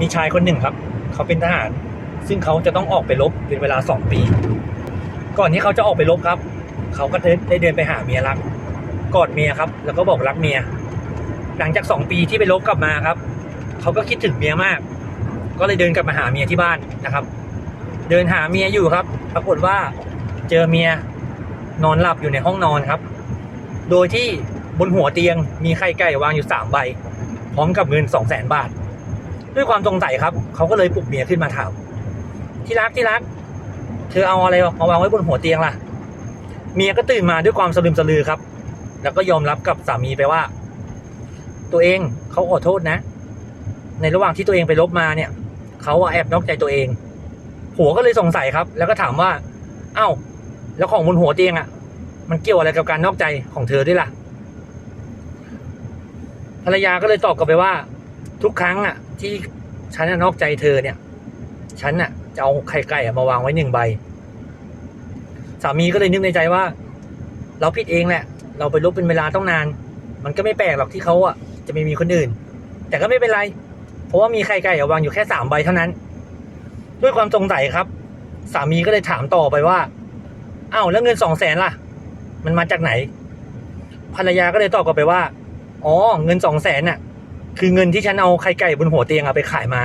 มีชายคนหนึ่งครับ เขาเป็นทหาร ซึ่งเขาจะต้องออกไปรบเป็นเวลาสองปี ก่อนที่เขาจะออกไปรบครับ เขาก็ได้เดินไปหาเมียรัก กอดเมียครับ แล้วก็บอกรักเมีย หลังจากสองปีที่ไปรบกลับมาครับ เขาก็คิดถึงเมียมาก ก็เลยเดินกลับมาหาเมียที่บ้านนะครับ เดินหาเมียอยู่ครับ ปรากฏว่าเจอเมียนอนหลับอยู่ในห้องนอนครับ โดยที่บนหัวเตียงมีไข่ไก่วางอยู่สามใบ พร้อมกับเงินสองแสนบาท ด้วยความสงสัยครับ เขาก็เลยปลุกเมียขึ้นมาถามที่รักที่รัก เธอเอาอะไรมาวางไว้บนหัวเตียงล่ะ เมียก็ตื่นมาด้วยความสลืมสลือครับ แล้วก็ยอมรับกับสามีไปว่า ตัวเองเขาขอโทษนะ ในระหว่างที่ตัวเองไปลบมาเนี่ยเขาแอบนอกใจตัวเอง หัวก็เลยสงสัยครับ แล้วก็ถามว่า เอ้า แล้วของบนหัวเตียงอะมันเกี่ยวอะไรกับการนอกใจของเธอด้วยล่ะภรรยาก็เลยตอบกลับไปว่า ทุกครั้งอะ ที่ฉันนอกใจเธอเนี่ย ฉันอะจะเอาไข่ไก่มาวางไว้หนึ่งใบ สามีก็เลยนึกในใจว่า เราผิดเองแหละ เราไปลบเป็นเวลาต้องนาน มันก็ไม่แปลกหรอกที่เขาอะ จะไม่มีคนอื่น แต่ก็ไม่เป็นไร เพราะว่ามีไข่ไก่วางอยู่แค่สามใบเท่านั้น ด้วยความสงสัยครับ สามีก็เลยถามต่อไปว่าอ้าวแล้วเงินสองแสนล่ะ มันมาจากไหน ภรรยาก็เลยตอบกลับไปว่า อ๋อ เงินสองแสนน่ะ คือเงินที่ฉันเอาไข่ไก่บนหัวเตียงอะไปขายมา